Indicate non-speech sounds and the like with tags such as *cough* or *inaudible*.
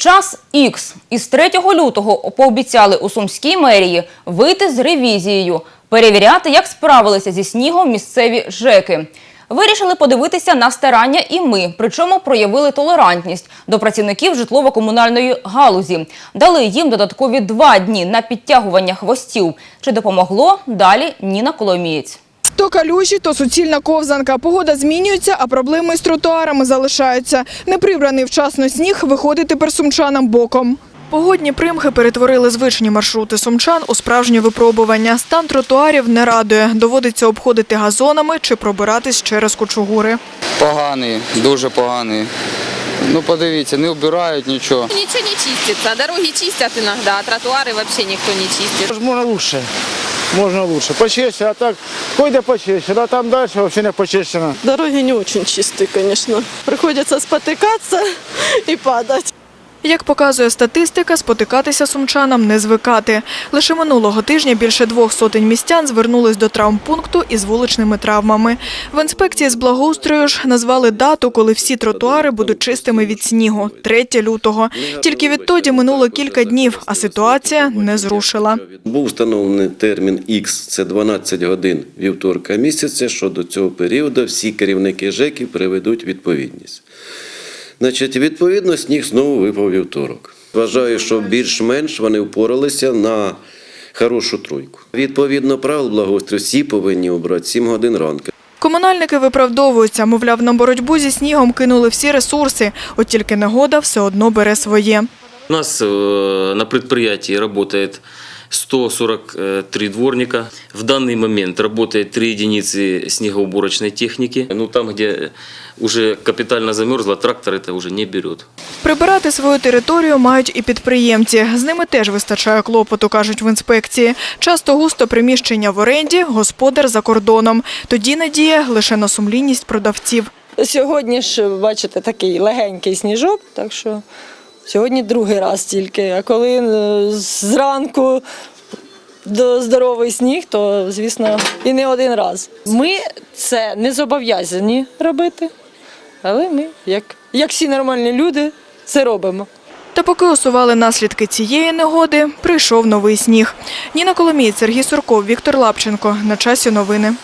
Час Ікс. Із 3 лютого пообіцяли у Сумській мерії вийти з ревізією, перевіряти, як справилися зі снігом місцеві ЖЕКи. Вирішили подивитися на старання і ми, причому проявили толерантність до працівників житлово-комунальної галузі. Дали їм додаткові два дні на підтягування хвостів. Чи допомогло? Далі Ніна Коломієць. То калюжі, то суцільна ковзанка. Погода змінюється, а проблеми з тротуарами залишаються. Неприбраний вчасно сніг виходить тепер сумчанам боком. Погодні примхи перетворили звичні маршрути сумчан у справжнє випробування. Стан тротуарів не радує. Доводиться обходити газонами чи пробиратись через кучугури. Поганий, дуже поганий. Ну подивіться, не вбирають нічого. Ничего не чистится. Дороги чистят иногда, а тротуары вообще никто не чистит. Можно лучше. Можно лучше. Почищено, а так хоть почище, а там дальше вообще не почищено. Дороги не очень чистые, конечно. Приходится спотыкаться *laughs* и падать. Як показує статистика, спотикатися сумчанам не звикати. Лише минулого тижня більше двох сотень містян звернулись до травмпункту із вуличними травмами. В інспекції з благоустрою ж назвали дату, коли всі тротуари будуть чистими від снігу – 3 лютого. Тільки відтоді минуло кілька днів, а ситуація не зрушила. Був встановлений термін X, це 12 годин вівторка місяця, що до цього періоду всі керівники ЖЕКів приведуть відповідність. Значить, відповідно, сніг знову випав вівторок. Вважаю, що більш-менш вони впоралися на хорошу тройку. Відповідно правил благоустрою всі повинні обрати 7 годин ранку. Комунальники виправдовуються, мовляв, на боротьбу зі снігом кинули всі ресурси, от тільки негода все одно бере своє. У нас э, на предприятии работает 143 дворника. В данный момент работает 3 единицы снегоуборочной техники. Ну, там, где уже капитально замерзло, трактор это уже не берет. Прибирати свою територію мають і підприємці. З ними теж вистачає клопоту, кажуть в інспекції. Часто густо приміщення в оренді, господар за кордоном. Тоді надія лише на сумлінність продавців. Сьогодні ж, бачите, такий легенький сніжок, так що сьогодні другий раз тільки. А коли е, зранку до здоровий сніг, то, звісно, і не один раз. Ми це не зобов'язані робити, але ми, як, як всі нормальні люди, це робимо. Та поки усували наслідки цієї негоди, прийшов новий сніг. Ніна Коломієць, Сергій Сурков, Віктор Лапченко. На часі новини.